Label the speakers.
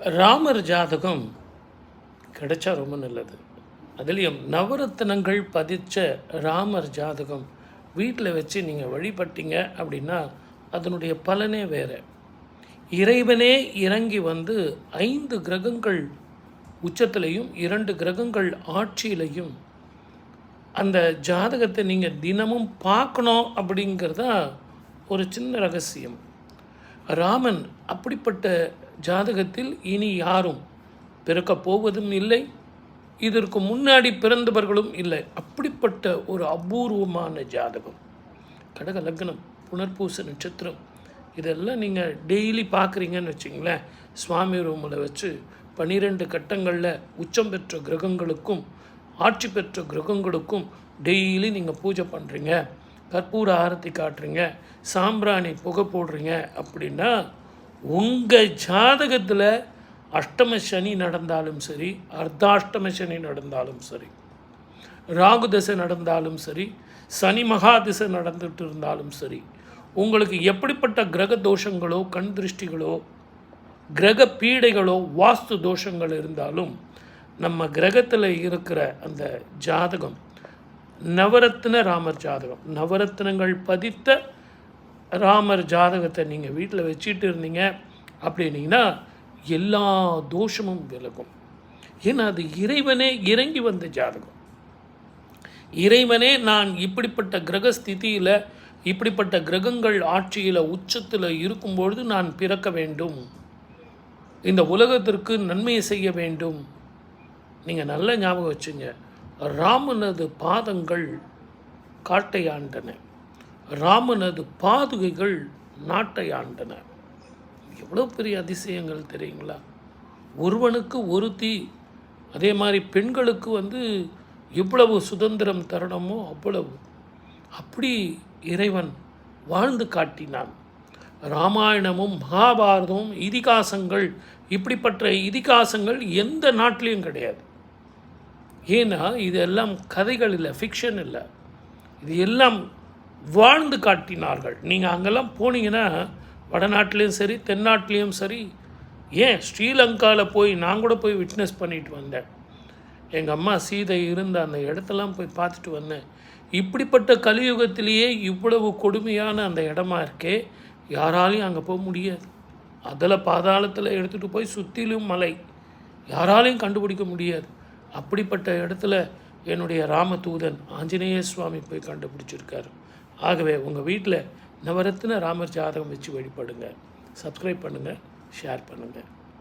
Speaker 1: ராமர் ஜாதகம் கிடைச்சா ரொம்ப நல்லது. அதுலேயும் நவரத்தினங்கள் பதித்த ராமர் ஜாதகம் வீட்டில் வச்சு நீங்கள் வழிபட்டீங்க அப்படின்னா அதனுடைய பலனே வேறு. இறைவனே இறங்கி வந்து ஐந்து கிரகங்கள் உச்சத்திலையும் இரண்டு கிரகங்கள் ஆட்சியிலையும் அந்த ஜாதகத்தை நீங்கள் தினமும் பார்க்கணும் அப்படிங்கிறதா ஒரு சின்ன ரகசியம். ராமன் அப்படிப்பட்ட ஜாதகத்தில் இனி யாரும் பிறக்கப் போவதும் இல்லை இதற்கு முன்னாடி பிறந்தவர்களும் இல்லை. அப்படிப்பட்ட ஒரு அபூர்வமான ஜாதகம். கடக லக்னம் புனர்பூச நட்சத்திரம். இதெல்லாம் நீங்கள் டெய்லி பார்க்குறீங்கன்னு வச்சிங்களேன். சுவாமி ரூமில் வச்சு பன்னிரெண்டு கட்டங்களில் உச்சம் பெற்ற கிரகங்களுக்கும் ஆட்சி பெற்ற கிரகங்களுக்கும் டெய்லி நீங்கள் பூஜை பண்ணுறீங்க கற்பூர ஆரத்தி காட்டுறீங்க சாம்பிராணி புகை போடுறீங்க அப்படின்னா உங்கள் ஜாதகத்தில் அஷ்டம சனி நடந்தாலும் சரி அர்த்தாஷ்டம சனி நடந்தாலும் சரி ராகு தசை நடந்தாலும் சரி சனி மகா திசை நடந்துட்டு இருந்தாலும் சரி உங்களுக்கு எப்படிப்பட்ட கிரக தோஷங்களோ கண் திருஷ்டிகளோ கிரக பீடைகளோ வாஸ்து தோஷங்கள் இருந்தாலும் நம்ம கிரகத்தில் இருக்கிற அந்த ஜாதகம் நவரத்ன ராமர் ஜாதகம். நவரத்னங்கள் பதித்த ராமர் ஜாதகத்தை நீங்கள் வீட்டில் வச்சுட்டு இருந்தீங்க அப்படின்னீங்கன்னா எல்லா தோஷமும் விலகும். ஏன்னா அது இறைவனே இறங்கி வந்த ஜாதகம். இறைவனே நான் இப்படிப்பட்ட கிரக ஸ்திதியில் இப்படிப்பட்ட கிரகங்கள் ஆட்சியில் உச்சத்தில் இருக்கும்பொழுது நான் பிறக்க வேண்டும். இந்த உலகத்திற்கு நன்மையை செய்ய வேண்டும். நீங்கள் நல்ல ஞாபகம் வச்சுங்க. ராமனது பாதங்கள் காட்டை ஆண்டன ராமனது பாதுகைகள் நாட்டை ஆண்டன எவ்வளோ பெரிய அதிசயங்கள் தெரியுங்களா? ஒருவனுக்கு ஒருத்தி அதே மாதிரி பெண்களுக்கு வந்து எவ்வளவு சுதந்திரம் தரணுமோ அவ்வளவு. அப்படி இறைவன் வாழ்ந்து காட்டினான். ராமாயணமும் மகாபாரதமும் இதிகாசங்கள் இப்படிப்பட்ட இதிகாசங்கள் எந்த நாட்டிலையும் கிடையாது. ஏன்னா இதெல்லாம் கதைகள் இல்லை ஃபிக்ஷன் இல்லை. இது எல்லாம் வாழ்ந்து காட்டினார்கள். நீங்கள் அங்கெல்லாம் போனீங்கன்னா வடநாட்டிலையும் சரி தென்னாட்டிலையும் சரி ஏன் ஸ்ரீலங்காவில் போய் நான் கூட போய் விட்னஸ் பண்ணிட்டு வந்தேன். எங்கள் அம்மா சீதை இருந்த அந்த இடத்தெல்லாம் போய் பார்த்துட்டு வந்தேன். இப்படிப்பட்ட கலியுகத்திலேயே இவ்வளவு கொடுமையான அந்த இடமா இருக்கே யாராலையும் அங்கே போக முடியாது. அதில் பாதாளத்தில் எடுத்துகிட்டு போய் சுற்றிலும் மலை யாராலையும் கண்டுபிடிக்க முடியாது. அப்படிப்பட்ட இடத்துல என்னுடைய ராமதூதன் ஆஞ்சநேய சுவாமி போய் கண்டுபிடிச்சிருக்காரு. ஆகவே உங்கள் வீட்டில் நவரத்தின ராமர் ஜாதகம் வச்சு வழிபடுங்க. சப்ஸ்கிரைப் பண்ணுங்கள் ஷேர் பண்ணுங்கள்